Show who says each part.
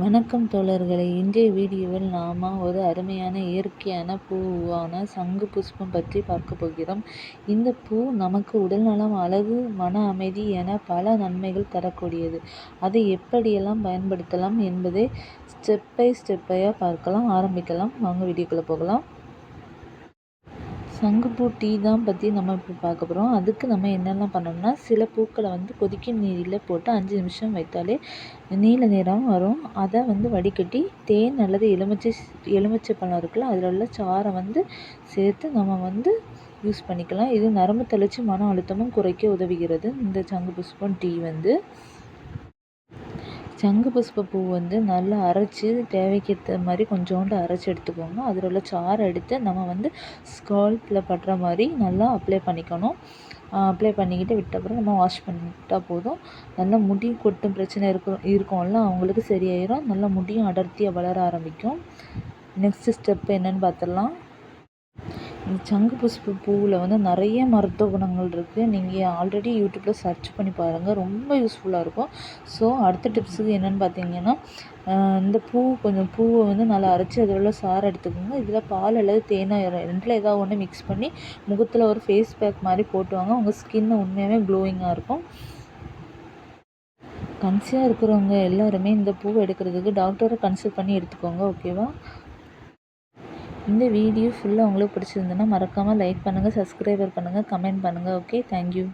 Speaker 1: வணக்கம் தோழர்களே. இன்றைய வீடியோவில் நாம் ஒரு அருமையான இயற்கையான பூவான சங்கு புஷ்பம் பற்றி பார்க்க போகிறோம். இந்த பூ நமக்கு உடல்நலம் அழகு மன அமைதி என பல நன்மைகள் தரக்கூடியது. அதை எப்படியெல்லாம் பயன்படுத்தலாம் என்பதை ஸ்டெப் பை ஸ்டெப்பையாக பார்க்கலாம் ஆரம்பிக்கலாம். வாங்க வீடியோக்குள்ளே போகலாம். சங்குப்பூ டீ தான் பற்றி நம்ம இப்போ பார்க்க போகிறோம் அதுக்கு நம்ம என்னெல்லாம் பண்ணணும்னா சில பூக்களை வந்து கொதிக்கும் நீரில் போட்டு அஞ்சு நிமிஷம் வைத்தாலே நீல நிறம் வரும். அதை வந்து வடிகட்டி தேன் அல்லது எலுமிச்சை எலுமிச்சை பழம் இருக்குல்ல அதில் உள்ள சாறை வந்து சேர்த்து நம்ம வந்து யூஸ் பண்ணிக்கலாம். இது நரம்பு தளர்ச்சி மன அழுத்தமும் குறைக்க உதவுகிறது. இந்த சங்கு புஷ்பம் டீ வந்து. சங்கு புஷ்ப பூ வந்து நல்லா அரைச்சி தேவைக்கு ஏற்ற மாதிரி கொஞ்சோண்டு அரைச்சி எடுத்துக்கோங்க. அதில் உள்ள சாறை எடுத்து நம்ம வந்து ஸ்கால்ப்பில் படுற மாதிரி நல்லா அப்ளை பண்ணிக்கணும். அப்ளை பண்ணிக்கிட்டு விட்ட அப்புறம் நம்ம வாஷ் பண்ணிட்டால் போதும். நல்லா முடி கொட்டும் பிரச்சனை இருக்கும் இருக்கும்ல அவங்களுக்கு சரியாயிடும் நல்லா முடியும் அடர்த்தியாக வளர ஆரம்பிக்கும். நெக்ஸ்ட்டு ஸ்டெப் என்னென்னு பார்த்துடலாம் இந்த சங்கு புஷ்ப பூவில் வந்து நிறைய மருத்துவ குணங்கள் இருக்குது நீங்கள் ஆல்ரெடி யூடியூப்பில் சர்ச் பண்ணி பாருங்கள் ரொம்ப யூஸ்ஃபுல்லாக இருக்கும். ஸோ அடுத்த டிப்ஸுக்கு என்னென்னு பார்த்தீங்கன்னா இந்த பூ கொஞ்சம் பூவை வந்து நல்லா அரைச்சி அதில் உள்ள சாறு எடுத்துக்கோங்க. இதில் பால் அல்லது தேனாக ரெண்டில் ஏதாவது ஒன்று மிக்ஸ் பண்ணி முகத்தில் ஒரு ஃபேஸ் பேக் மாதிரி போட்டுவாங்க. உங்கள் ஸ்கின் உண்மையாகவே க்ளோயிங்காக இருக்கும். கன்சியாக இருக்கிறவங்க எல்லாருமே இந்த பூவை எடுக்கிறதுக்கு டாக்டரை கன்சல்ட் பண்ணி எடுத்துக்கோங்க. ஓகேவா இந்த வீடியோ ஃபுல்லாக உங்களுக்கு பிடிச்சிருந்துன்னா மறக்காமல் லைக் பண்ணுங்கள் சப்ஸ்கிரைபர் பண்ணுங்கள் கமெண்ட் பண்ணுங்கள் ஓகே தேங்க்யூ